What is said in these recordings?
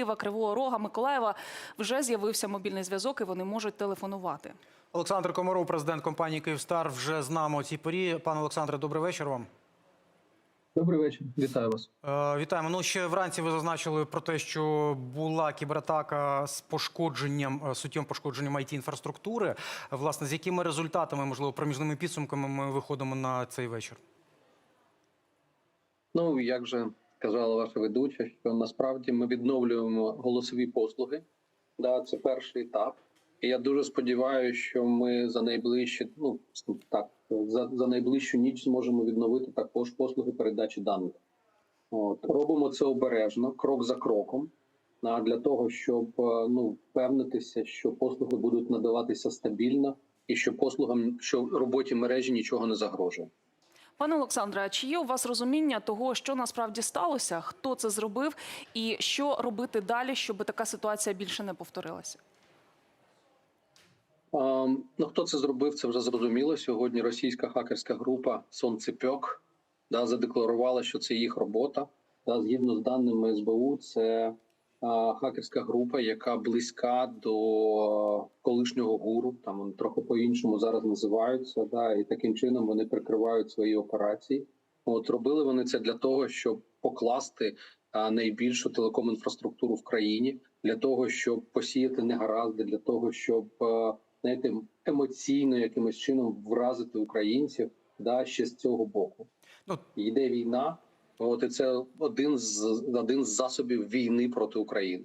Києва, Кривого Рога, Миколаєва вже з'явився мобільний зв'язок і вони можуть телефонувати. Олександр Комаров, президент компанії Київстар, вже з нами у цій порі. Пане Олександре, добрий вечір вам. Добрий вечір, вітаю вас. Е, Вітаємо. Ну ще вранці ви зазначили про те, що була кібератака з пошкодженням е, суттєвим пошкодженням it інфраструктури. Власне, з якими результатами, можливо, проміжними підсумками ми виходимо на цей вечір? Ну як же казала ваша ведуча, що насправді ми відновлюємо голосові послуги. Да, це перший етап. І я дуже сподіваюся, що ми за найближчі, ну так, за, за найближчу ніч зможемо відновити також послуги передачі даних. От робимо це обережно, крок за кроком. А для того, щоб е, ну впевнитися, що послуги будуть надаватися стабільно, і що послугам, що роботі мережі нічого не загрожує. Пане Олександре, чи є у вас розуміння того, що насправді сталося, хто це зробив, і що робити далі, щоб така ситуація більше не повторилася? А, ну, хто це зробив, це вже зрозуміло. Сьогодні російська хакерська група Сонцепьок да, задекларувала, що це їх робота. Да, згідно з даними СБУ, це хакерська група, яка близька до колишнього гуру. Там вони трохи по-іншому зараз називаються. Да, і таким чином вони прикривають свої операції. От робили вони це для того, щоб покласти найбільшу телеком-інфраструктуру в країні, для того, щоб посіяти негаразди, для того, щоб знаєте, емоційно якимось чином вразити українців да, ще з цього боку. Ну, Йде війна, от і це один з один з засобів війни проти України.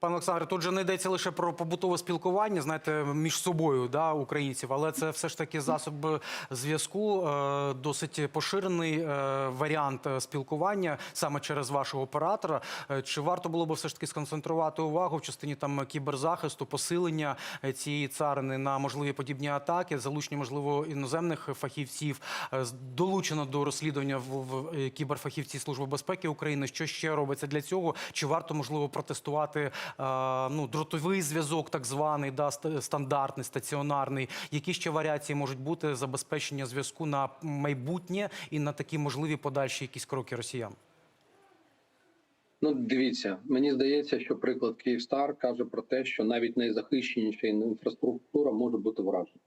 Пане Олександре, тут же не йдеться лише про побутове спілкування, знаєте, між собою да, українців, але це все ж таки засоб зв'язку, е, досить поширений е, варіант е, спілкування саме через вашого оператора. Чи варто було би все ж таки сконцентрувати увагу в частині там кіберзахисту, посилення цієї царини на можливі подібні атаки, залучення можливо іноземних фахівців, долучено до розслідування в, кіберфахівці Служби безпеки України. Що ще робиться для цього? Чи варто можливо протестувати ну дротовий зв'язок, так званий, да стандартний, стаціонарний? Які ще варіації можуть бути забезпечення зв'язку на майбутнє і на такі можливі подальші якісь кроки росіян? Ну, дивіться, мені здається, що приклад Київстар каже про те, що навіть найзахищеніша інфраструктура може бути вражена.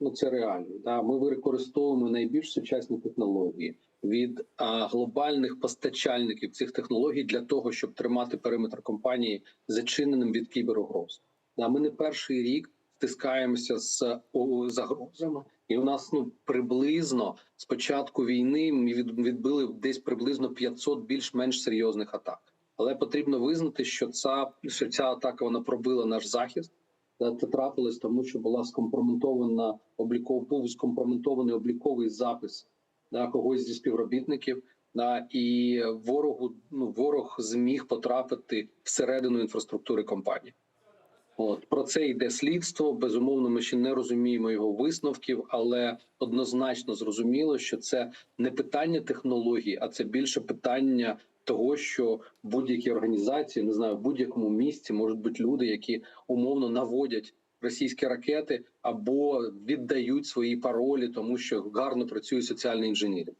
Ну це реально. Да? Ми використовуємо найбільш сучасні технології від а, глобальних постачальників цих технологій для того, щоб тримати периметр компанії зачиненим від кіберугроз. Да? Ми не перший рік стискаємося з загрозами, і у нас ну приблизно з початку війни ми від, відбили десь приблизно 500 більш-менш серйозних атак. Але потрібно визнати, що ця що ця атака вона пробила наш захист. Це трапилось тому, що була скомпрометована обліков, був скомпрометований обліковий запис да, когось зі співробітників. Да, і ворогу ну ворог зміг потрапити всередину інфраструктури компанії. От про це йде слідство. Безумовно, ми ще не розуміємо його висновків, але однозначно зрозуміло, що це не питання технологій, а це більше питання того, що будь-якій організації, не знаю, в будь-якому місці можуть бути люди, які умовно наводять російські ракети або віддають свої паролі, тому що гарно працює соціальний інженерінг.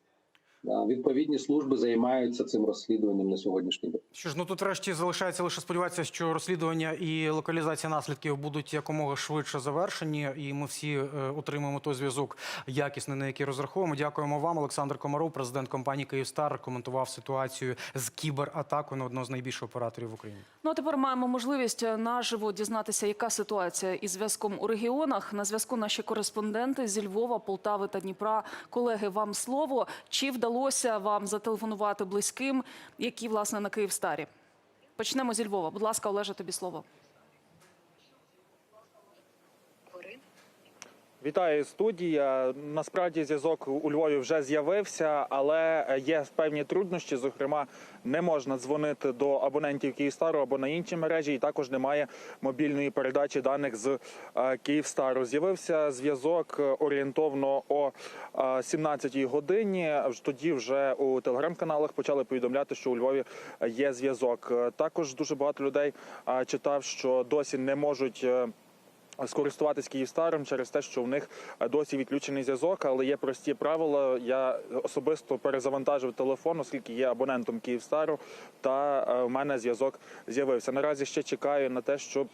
Відповідні служби займаються цим розслідуванням на сьогоднішній день. Що ж, ну тут врешті залишається лише сподіватися, що розслідування і локалізація наслідків будуть якомога швидше завершені, і ми всі е, отримаємо той зв'язок якісний, на який розраховуємо. Дякуємо вам, Олександр Комаров, президент компанії Київстар, коментував ситуацію з кібератакою на одного з найбільших операторів в Україні. Ну а тепер маємо можливість е, наживо дізнатися, яка ситуація із зв'язком у регіонах. На зв'язку наші кореспонденти зі Львова, Полтави та Дніпра. Колеги, вам слово. Чи вдалося вам зателефонувати близьким, які власне на Київстарі? Почнемо зі Львова. Будь ласка, Олеже, тобі слово. Вітаю студія. Насправді зв'язок у Львові вже з'явився, але є певні труднощі. Зокрема, не можна дзвонити до абонентів Київстару або на інші мережі, і також немає мобільної передачі даних з е, Київстару. З'явився зв'язок е, орієнтовно о 17-й годині. Тоді вже у телеграм-каналах почали повідомляти, що у Львові є зв'язок. Е, Також дуже багато людей е, читав, що досі не можуть. Е, скористуватись Київстаром через те, що у них е, досі відключений зв'язок, але є прості правила. Я особисто перезавантажив телефон, оскільки є абонентом Київстару, та е, в мене зв'язок з'явився. Наразі ще чекаю на те, щоб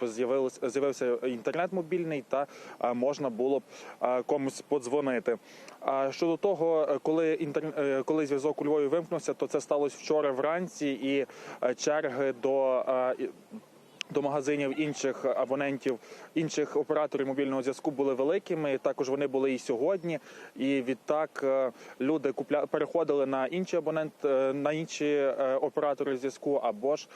з'явився інтернет мобільний та можна було б комусь подзвонити. А щодо того, коли інтер... коли зв'язок у Львові вимкнувся, то це сталося вчора вранці, і черги до до магазинів інших абонентів, інших операторів мобільного зв'язку були великими. Також вони були і сьогодні. І відтак е, люди купля... переходили на інші абонент, е, на інші е, оператори зв'язку або ж.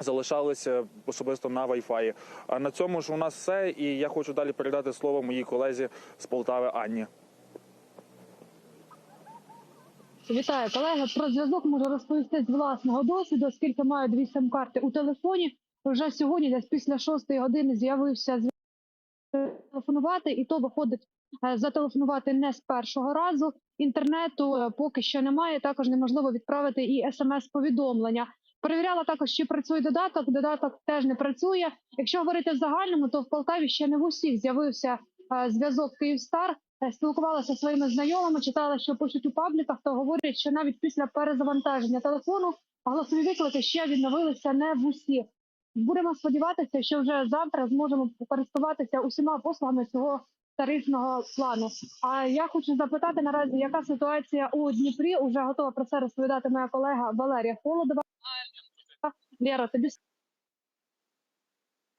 Залишалися особисто на Wi-Fi. А на цьому ж у нас все. І я хочу далі передати слово моїй колезі з Полтави Анні. Вітаю, колеги. Про зв'язок можу розповісти з власного досвіду, оскільки маю дві сим-карти у телефоні. Вже сьогодні, десь після шостої години, з'явився телефонувати, і то виходить е, зателефонувати не з першого разу. Інтернету е, поки що немає. Також неможливо відправити і смс-повідомлення. Перевіряла також, чи працює додаток. Додаток теж не працює. Якщо говорити в загальному, то в Полтаві ще не в усіх з'явився е, зв'язок Київстар. Е, Спілкувалася зі своїми знайомими, читала, що пишуть у пабліках, то говорять, що навіть після перезавантаження телефону голосові виклики ще відновилися не в усіх. Будемо сподіватися, що вже завтра зможемо користуватися усіма послугами цього тарифного плану. А я хочу запитати наразі, яка ситуація у Дніпрі? Уже готова про це розповідати моя колега Валерія Холодова. Лєра, тобі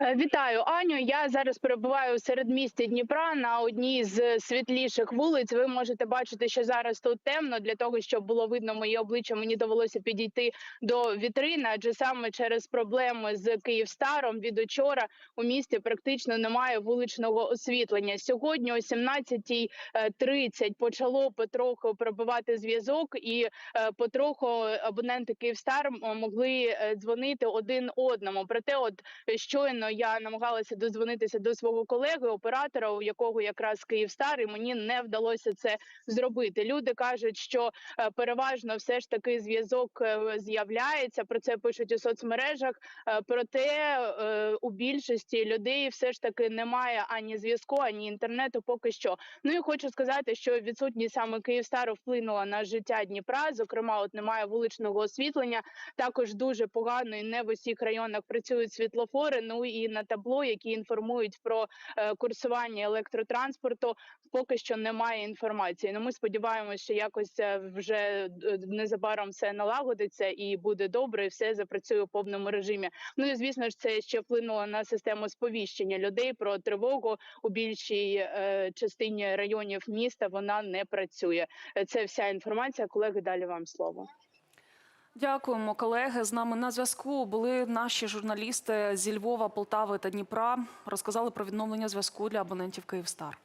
Вітаю, Аню. Я зараз перебуваю у середмісті Дніпра на одній з світліших вулиць. Ви можете бачити, що зараз тут темно. Для того щоб було видно моє обличчя, мені довелося підійти до вітрини, адже саме через проблеми з Київстаром від учора у місті практично немає вуличного освітлення. Сьогодні о 17.30 почало потроху пробивати зв'язок, і е, потроху абоненти Київстар могли е, дзвонити один одному. Проте, от щойно я намагалася дозвонитися до свого колеги, оператора, у якого якраз Київстар, і мені не вдалося це зробити. Люди кажуть, що е, переважно все ж таки зв'язок е, з'являється. Про це пишуть у соцмережах. Е, Проте у більшості людей все ж таки немає ані зв'язку, ані інтернету. Поки що. Ну і хочу сказати, що відсутність саме Київстару вплинула на життя Дніпра. Зокрема, от немає вуличного освітлення. Також дуже погано і не в усіх районах працюють світлофори. Ну і на табло, які інформують про е, курсування електротранспорту, поки що немає інформації. Ну ми сподіваємося, що якось е, вже е, незабаром все налагодиться і буде добре, і все запрацює у повному режимі. Ну і звісно ж, це ще вплинуло на систему сповіщення людей про тривогу у більшій частині районів міста. Вона не працює. Це вся інформація. Колеги, далі вам слово. Дякуємо, колеги. З нами на зв'язку були наші журналісти зі Львова, Полтави та Дніпра. Розказали про відновлення зв'язку для абонентів Київстар.